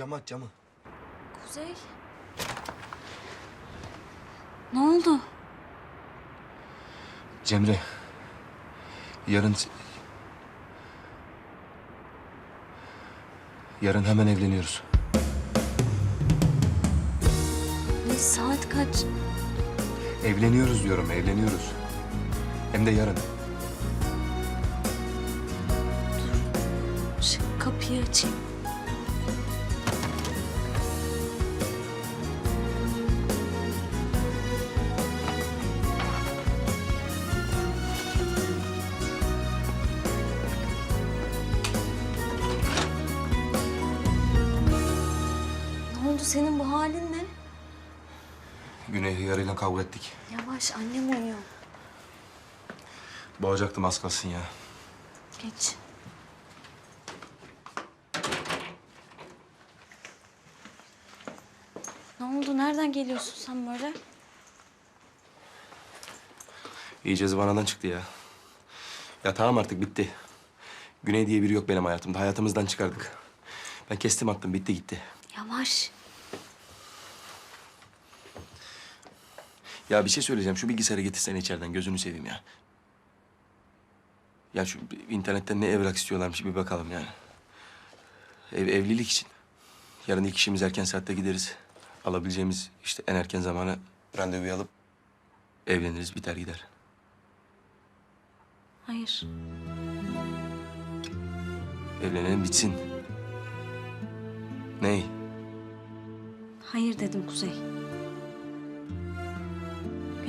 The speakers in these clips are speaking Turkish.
camı aç camı. Kuzey. Ne oldu? Cemre. Yarın... Yarın hemen evleniyoruz. Ne saat kaç? Evleniyoruz diyorum, evleniyoruz. Hem de yarın. Şu kapıyı açayım. Oldu senin bu halin ne? Güney hıyarıyla kavga ettik. Yavaş annem uyuyor. Boğacaktım az kalsın ya. Geç. Ne oldu? Nereden geliyorsun sen böyle? İyice zıvanadan çıktı ya. Ya tamam artık bitti. Güney diye biri yok benim hayatımda. Hayatımızdan çıkardık. Ben kestim attım, bitti gitti. Yavaş. Ya bir şey söyleyeceğim. Şu bilgisayarı getirsene içeriden. Gözünü seveyim ya. Ya şu internetten ne evrak istiyorlarmış bir bakalım yani. Ev, evlilik için. Yarın ilk işimiz erken saatte gideriz. Alabileceğimiz işte en erken zamana randevu alıp evleniriz biter gider. Hayır. Evlenelim bitsin. Ney? Hayır dedim Kuzey.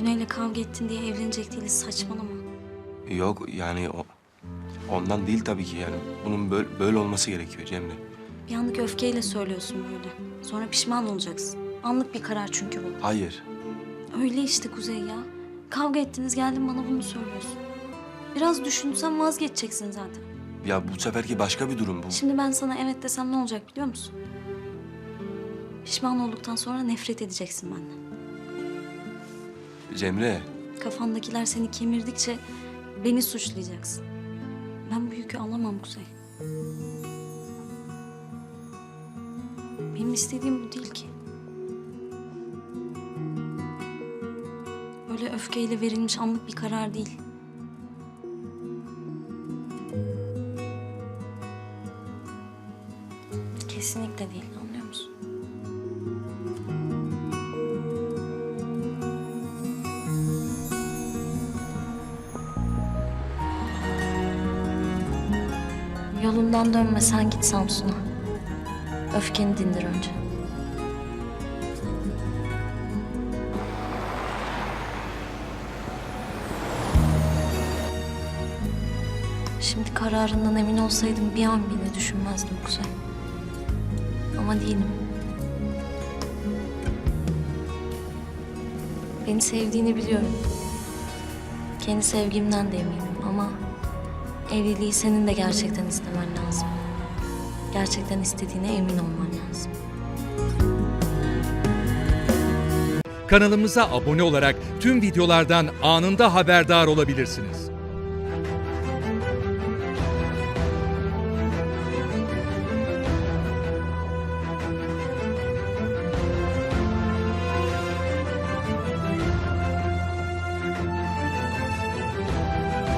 Güney'le kavga ettin diye evlenecek değiliz saçmalama. Yok yani o ondan değil tabii ki yani. Bunun böyle, böyle olması gerekiyor Cemre. Bir anlık öfkeyle söylüyorsun böyle. Sonra pişman olacaksın. Anlık bir karar çünkü bu. Hayır. Öyle işte Kuzey ya. Kavga ettiniz geldin bana bunu söylüyorsun. Biraz düşünsen vazgeçeceksin zaten. Ya bu seferki başka bir durum bu. Şimdi ben sana evet desem ne olacak biliyor musun? Pişman olduktan sonra nefret edeceksin benden. Cemre. Kafandakiler seni kemirdikçe beni suçlayacaksın. Ben bu yükü alamam Kuzey. Benim istediğim bu değil ki. Öyle öfkeyle verilmiş anlık bir karar değil. Kesinlikle değil, Yolundan dönme, sen git Samsun'a. Öfkeni dindir önce. Şimdi kararından emin olsaydım bir an bile düşünmezdim Kuzey. Ama değilim. Beni sevdiğini biliyorum. Kendi sevgimden de eminim ama evliliği senin de gerçekten istemen lazım. Gerçekten istediğine emin olman lazım. Kanalımıza abone olarak tüm videolardan anında haberdar olabilirsiniz.